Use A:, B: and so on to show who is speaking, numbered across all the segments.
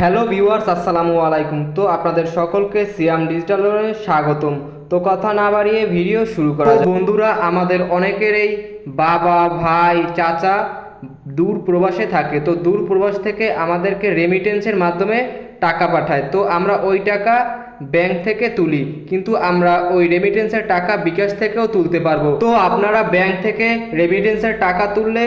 A: Hello viewers, আসসালামু আলাইকুম। তো আপনাদের সকলকে সিয়াম ডিজিটালে স্বাগতম। তো কথা না বাড়িয়ে ভিডিও শুরু করা। বন্ধুরা, আমাদের অনেকেরই বাবা, ভাই, চাচা দূর প্রবাসে থাকে। তো দূর প্রবাস থেকে আমাদেরকে রেমিটেন্সের মাধ্যমে টাকা পাঠায়। তো আমরা ওই টাকা ব্যাংক থেকে তুলি, কিন্তু আমরা ওই রেমিটেন্সের টাকা বিকাশ থেকেও তুলতে পারব। তো আপনারা ব্যাংক থেকে রেমিটেন্সের টাকা তুললে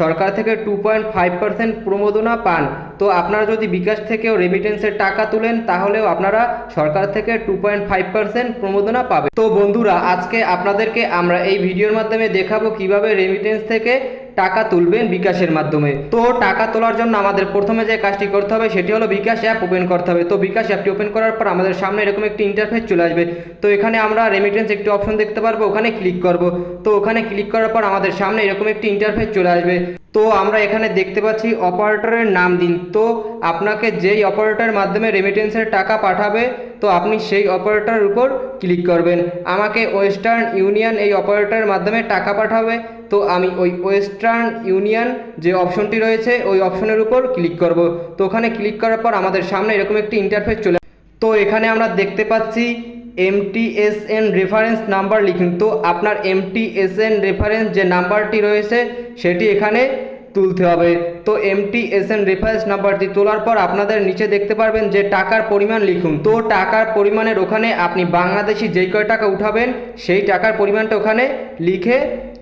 A: সরকার থেকে টু পয়েন্ট ফাইভ পার্সেন্ট প্রমোদনা পান। তো আপনারা যদি বিকাশ থেকেও রেমিটেন্সের টাকা তুলেন, তাহলেও আপনারা সরকার থেকে টু পয়েন্ট ফাইভ পার্সেন্ট প্রমোদনা পাবে তো বন্ধুরা, আজকে আপনাদেরকে আমরা এই ভিডিওর মাধ্যমে দেখাবো কীভাবে রেমিটেন্স থেকে টাকা তুলবেন বিকাশের মাধ্যমে। তো টাকা তোলার জন্য আমাদের প্রথমে যে কাজটি করতে হবে সেটি হলো বিকাশ অ্যাপ ওপেন করতে হবে। তো বিকাশ অ্যাপটি ওপেন করার পর আমাদের সামনে এরকম একটি ইন্টারফেস চলে আসবে। তো এখানে আমরা রেমিটেন্স একটি অপশন দেখতে পারব, ওখানে ক্লিক করব। তো ওখানে ক্লিক করার পর আমাদের সামনে এরকম একটি ইন্টারফেস চলে আসবে। তো আমরা এখানে দেখতে পাচ্ছি অপারেটরের নাম দিন। তো আপনাকে যেই অপারেটরের মাধ্যমে রেমিটেন্সের টাকা পাঠাবে, তো আপনি সেই অপারেটরের উপর ক্লিক করবেন। আমাকে ওয়েস্টার্ন ইউনিয়ন এই অপারেটরের মাধ্যমে টাকা পাঠাবে। তো আমি ওই ওয়েস্টার্ন ইউনিয়ন যে অপশনটি রয়েছে, ওই অপশনের উপর ক্লিক করব। তো ওখানে ক্লিক করার পর আমাদের সামনে এরকম একটি ইন্টারফেস চলে তো এখানে আমরা দেখতে পাচ্ছি এমটিএসএন রেফারেন্স নাম্বার লিখুন। তো আপনার এমটিএসএন রেফারেন্স যে নাম্বারটি রয়েছে, সেটি এখানে তুলতে হবে। তো এমটিএসএন রেফারেন্স নাম্বারটি তোলার পর আপনাদের নিচে দেখতে পারবেন যে টাকার পরিমাণ লিখুন। তো টাকার পরিমাণের ওখানে আপনি বাংলাদেশি যেই কয় টাকা উঠাবেন, সেই টাকার পরিমাণটা ওখানে লিখে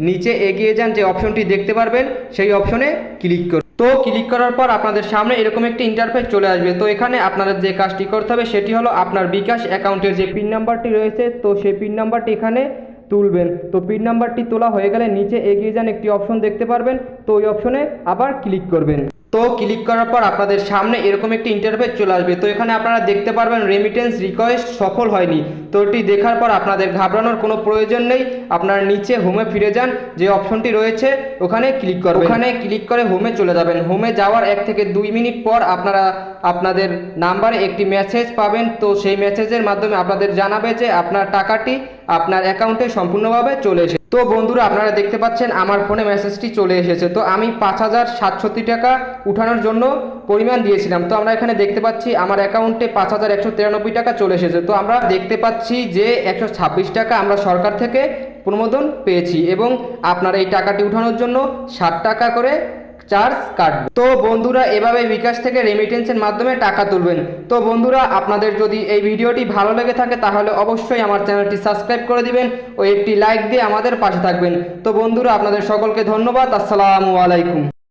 A: নিচে এগিয়ে যান যে অপশনটি দেখতে পারবেন, সেই অপশনে ক্লিক করুন। তো ক্লিক করার পর আপনাদের সামনে এরকম একটি ইন্টারফেস চলে আসবে। তো এখানে আপনাদের যে কাজটি করতে হবে, সেটি হলো আপনার বিকাশ অ্যাকাউন্টের যে পিন নাম্বারটি রয়েছে, তো সেই পিন নাম্বারটি এখানে তুলবেন। তো পিন নাম্বারটি তোলা হয়ে গেলে নিচে এগিয়ে যান একটি অপশন দেখতে পারবেন। তো ওই অপশনে আবার ক্লিক করবেন। তো ক্লিক করার পর আপনাদের সামনে এরকম একটি ইন্টারফেস চলে আসবে। তো এখানে আপনারা দেখতে পারবেন রেমিটেন্স রিকোয়েস্ট সফল হয়নি। তো এটি দেখার পর আপনাদের ঘাবড়ানোর কোনো প্রয়োজন নেই। আপনারা নিচে হোমে ফিরে যান, যে অপশনটি রয়েছে, ওখানে ক্লিক করবেন। ওখানে ক্লিক করে হোমে চলে যাবেন। হোমে যাওয়ার এক থেকে দুই মিনিট পর আপনারা আপনাদের নাম্বারে একটি মেসেজ পাবেন। তো সেই মেসেজের মাধ্যমে আপনাদের জানাবে যে আপনার টাকাটি আপনার অ্যাকাউন্টে সম্পূর্ণভাবে চলে এসেছে। তো বন্ধুরা, আপনারা দেখতে পাচ্ছেন আমার ফোনে মেসেজটি চলে এসেছে। তো আমি পাঁচ হাজার সাতষট্টি টাকা উঠানোর জন্য পরিমাণ দিয়েছিলাম। তো আমরা এখানে দেখতে পাচ্ছি আমার অ্যাকাউন্টে পাঁচ হাজার একশো তিরানব্বই টাকা চলে এসেছে। তো আমরা দেখতে পাচ্ছি যে একশো ছাব্বিশ টাকা আমরা সরকার থেকে অনুমোদন পেয়েছি এবং আপনার এই টাকাটি উঠানোর জন্য ষাট টাকা করে চার্জ কাটবে। তো বন্ধুরা, এভাবে বিকাশ থেকে রেমিটেন্সের মাধ্যমে টাকা তুলবেন। তো বন্ধুরা, আপনাদের যদি এই ভিডিওটি ভালো লেগে থাকে, তাহলে অবশ্যই আমার চ্যানেলটি সাবস্ক্রাইব করে দিবেন ও একটি লাইক দিয়ে আমাদের পাশে থাকবেন। তো বন্ধুরা, আপনাদের সকলকে ধন্যবাদ। আসসালামু আলাইকুম।